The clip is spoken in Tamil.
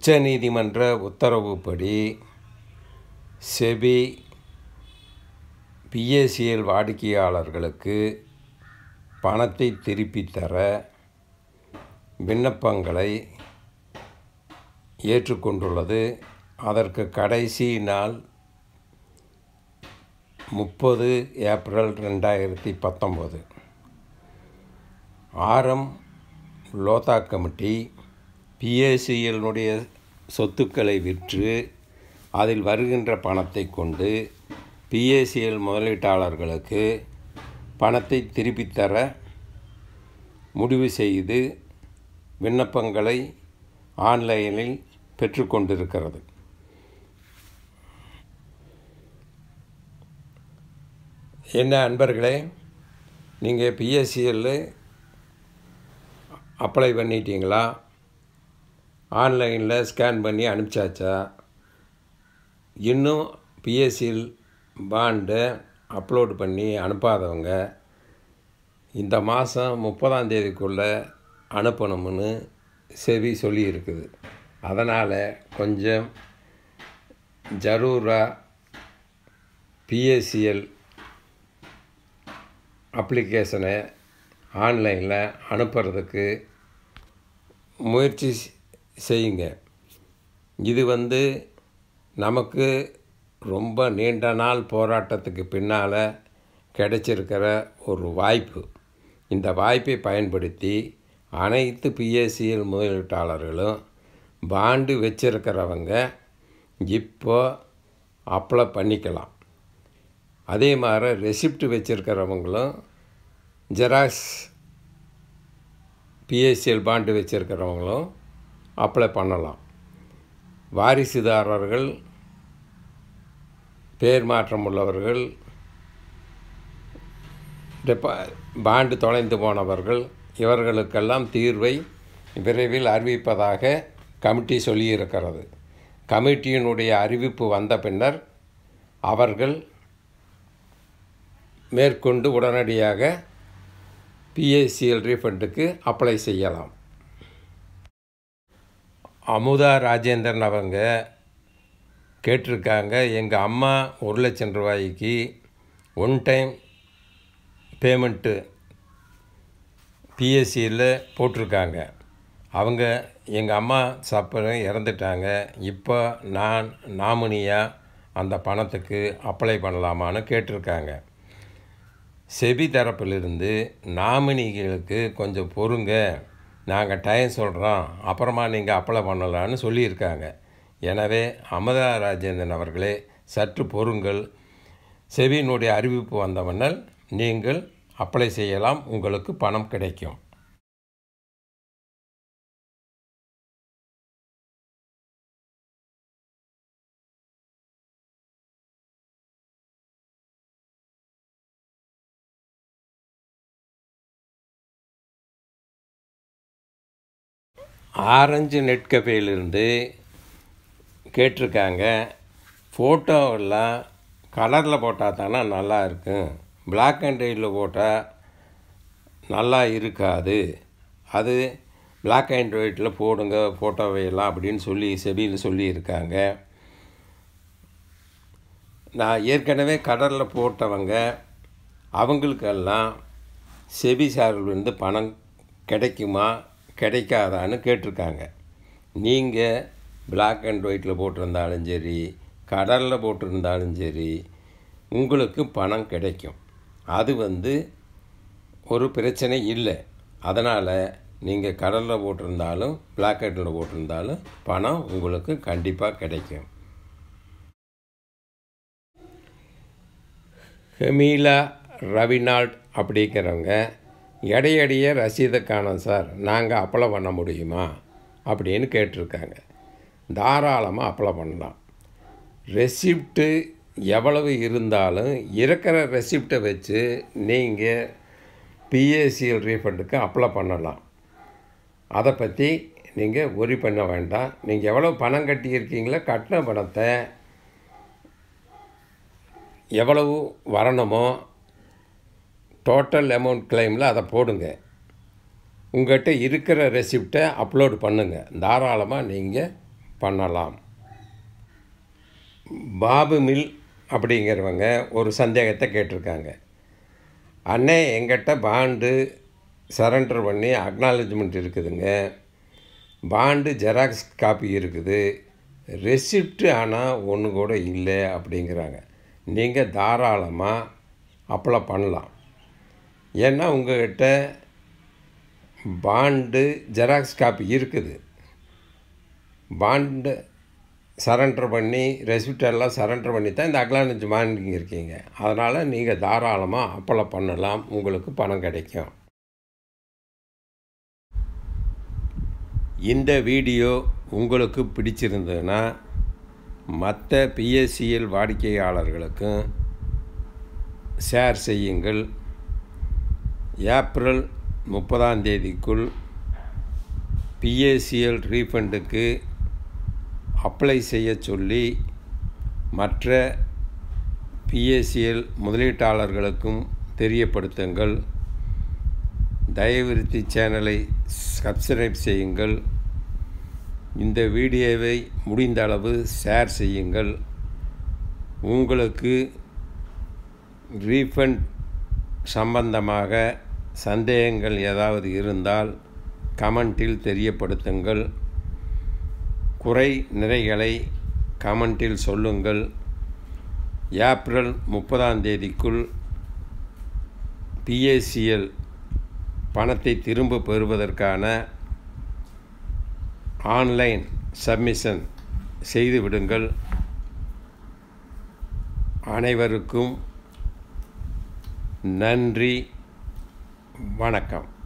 உச்சநீதிமன்ற உத்தரவுப்படி செபி பிஎஸ்சிஎல் வாடிக்கையாளர்களுக்கு பணத்தை திருப்பித் தர விண்ணப்பங்களை ஏற்றுக்கொண்டுள்ளது. அதற்கு கடைசி நாள் முப்பது ஏப்ரல் ரெண்டாயிரத்தி பத்தொம்போது. ஆரம் லோதா கமிட்டி பிஎஸ்சிஎல்னுடைய சொத்துக்களை விற்று அதில் வருகின்ற பணத்தை கொண்டு பிஏசிஎல் முதலீட்டாளர்களுக்கு பணத்தை திருப்பித் தர முடிவு செய்து விண்ணப்பங்களை ஆன்லைனில் பெற்றுக்கொண்டிருக்கிறது என்ன அன்பர்களே நீங்கள் பிஎஸ்சிஎல்லு அப்ளை பண்ணிட்டீங்களா? ஆன்லைனில் ஸ்கேன் பண்ணி அனுப்பிச்சாச்சா? இன்னும் பிஎஸ்சிஎல் பாண்டை அப்லோடு பண்ணி அனுப்பாதவங்க இந்த மாதம் முப்பதாம் தேதிக்குள்ளே அனுப்பணும்னு செவி சொல்லியிருக்குது. அதனால் கொஞ்சம் ஜரூராக பிஎஸ்சிஎல் அப்ளிகேஷனை ஆன்லைனில் அனுப்புறதுக்கு முயற்சி செய்யுங்க. இது வந்து நமக்கு ரொம்ப நீண்ட நாள் போராட்டத்துக்கு பின்னால் கிடைச்சிருக்கிற ஒரு வாய்ப்பு. இந்த வாய்ப்பை பயன்படுத்தி அனைத்து பிஎஸ்சிஎல் முதலீட்டாளர்களும் பாண்டு வச்சிருக்கிறவங்க இப்போ அப்ளை பண்ணிக்கலாம். அதே மாதிரி ரெசிப்ட் வச்சுருக்கிறவங்களும் ஜெராக்ஸ் பிஎஸ்சிஎல் பாண்டு வச்சுருக்கிறவங்களும் அப்ளை பண்ணலாம். வாரிசுதாரர்கள் பேர் மாற்றம் உள்ளவர்கள் டெப்பா பாண்டு தொலைந்து போனவர்கள் இவர்களுக்கெல்லாம் தீர்வை விரைவில் அறிவிப்பதாக கமிட்டி சொல்லியிருக்கிறது. கமிட்டியினுடைய அறிவிப்பு வந்த பின்னர் அவர்கள் மேற்கொண்டு உடனடியாக பிஏசிஎல் ரீஃபண்டுக்கு அப்ளை செய்யலாம். அமுதா ராஜேந்திரன் அவங்க கேட்டிருக்காங்க எங்கள் அம்மா ஒரு லட்சம் ரூபாய்க்கு ஒன் டைம் பேமெண்ட்டு பிஎஸ்சியில் போட்டிருக்காங்க. அவங்க எங்கள் அம்மா சப்பரம் இறந்துட்டாங்க. இப்போ நான் நாமினியாக அந்த பணத்துக்கு அப்ளை பண்ணலாமான்னு கேட்டிருக்காங்க. செபி தரப்பிலிருந்து நாமினிகளுக்கு கொஞ்சம் பொறுங்க. நாங்கள் டைம் சொல்கிறோம் அப்புறமா நீங்கள் அப்ளை பண்ணலான்னு சொல்லியிருக்காங்க. எனவே அமதா ராஜேந்திரன் அவர்களே சற்று பொறுங்கள். செவியினுடைய அறிவிப்பு வந்தவண்ணல் நீங்கள் அப்ளை செய்யலாம் உங்களுக்கு பணம் கிடைக்கும். ஆரஞ்சு நெட் கஃபேலிருந்து கேட்டிருக்காங்க ஃபோட்டோவெல்லாம் கலரில் போட்டால் தானே நல்லா இருக்கும். பிளாக் அண்ட் ஒயிட்டில் போட்டால் நல்லா இருக்காது. அது பிளாக் அண்ட் ஒயிட்டில் போடுங்க ஃபோட்டோவையெல்லாம் அப்படின்னு சொல்லி செபியில் சொல்லியிருக்காங்க. நான் ஏற்கனவே கடலில் போட்டவங்க அவங்களுக்கெல்லாம் செபி சார்பிலிருந்து பணம் கிடைக்குமா? கிடைக்காதான்னு கேட்டிருக்காங்க. நீங்கள் பிளாக் அண்ட் ஒயிட்டில் போட்டிருந்தாலும் சரி கடலில் போட்டிருந்தாலும் சரி உங்களுக்கு பணம் கிடைக்கும். அது வந்து ஒரு பிரச்சனை இல்லை. அதனால் நீங்கள் கடலில் போட்டிருந்தாலும் பிளாக் அண்டில் போட்டிருந்தாலும் பணம் உங்களுக்கு கண்டிப்பாக கிடைக்கும். ஹெமீலா ரவினால்ட் அப்படிங்கிறவங்க எடையடைய ரசீதை காணோம் சார் நாங்கள் அப்ளை பண்ண முடியுமா? அப்படின்னு கேட்டிருக்காங்க. தாராளமாக அப்ளை பண்ணலாம். ரெசிப்ட்டு எவ்வளவு இருந்தாலும் இருக்கிற ரெசிப்டை வச்சு நீங்கள் பிஎஸ்சிஎல் ரீஃபண்டுக்கு அப்ளை பண்ணலாம். அதை பற்றி நீங்கள் ஒரி பண்ண வேண்டாம். நீங்கள் எவ்வளோ பணம் கட்டியிருக்கீங்களோ கட்டின பணத்தை எவ்வளவு வரணுமோ டோட்டல் அமௌண்ட் கிளைமில் அதை போடுங்க. உங்கள்கிட்ட இருக்கிற ரெசிப்டை அப்லோடு பண்ணுங்கள் தாராளமாக நீங்கள் பண்ணலாம். பாபு மில் அப்படிங்கிறவங்க ஒரு சந்தேகத்தை கேட்டிருக்காங்க. அண்ணே எங்கிட்ட பாண்டு சரண்டர் பண்ணி அக்னாலஜ்மெண்ட் இருக்குதுங்க. பாண்டு ஜெராக்ஸ் காப்பி இருக்குது. ரெசிப்ட் ஆனால் ஒன்று கூட இல்லை அப்படிங்கிறாங்க. நீங்கள் தாராளமாக அப்ளை பண்ணலாம். ஏன்னா உங்கள்கிட்ட பாண்டு ஜெராக்ஸ் காப்பி இருக்குது. பாண்டு சரண்டர் பண்ணி ரெசிப்டெல்லாம் சரண்டர் பண்ணி தான் இந்த அக்லானஞ்சு வாங்கிங்க இருக்கீங்க. அதனால் நீங்கள் தாராளமாக அப்ளை பண்ணலாம். உங்களுக்கு பணம் கிடைக்கும். இந்த வீடியோ உங்களுக்கு பிடிச்சிருந்ததுன்னா மற்ற பிஎஸ்சிஎல் வாடிக்கையாளர்களுக்கும் ஷேர் செய்யுங்கள். ஏப்ரல் முப்பதாம் தேதிக்குள் பிஏசிஎல் ரீஃபண்டுக்கு அப்ளை செய்ய சொல்லி மற்ற பிஏசிஎல் முதலீட்டாளர்களுக்கும் தெரியப்படுத்துங்கள். தயவிருத்தி சேனலை சப்ஸ்கிரைப் செய்யுங்கள். இந்த வீடியோவை முடிந்த அளவு ஷேர் செய்யுங்கள். உங்களுக்கு ரீஃபண்ட் சம்பந்தமாக சந்தேகங்கள் ஏதாவது இருந்தால் கமெண்டில் தெரியப்படுத்துங்கள். குறை நிறைகளை கமெண்டில் சொல்லுங்கள். ஏப்ரல் முப்பதாம் தேதிக்குள் பிஏசிஎல் பணத்தை திரும்ப பெறுவதற்கான ஆன்லைன் சப்மிஷன் செய்துவிடுங்கள் அனைவருக்கும் நன்றி. வணக்கம்.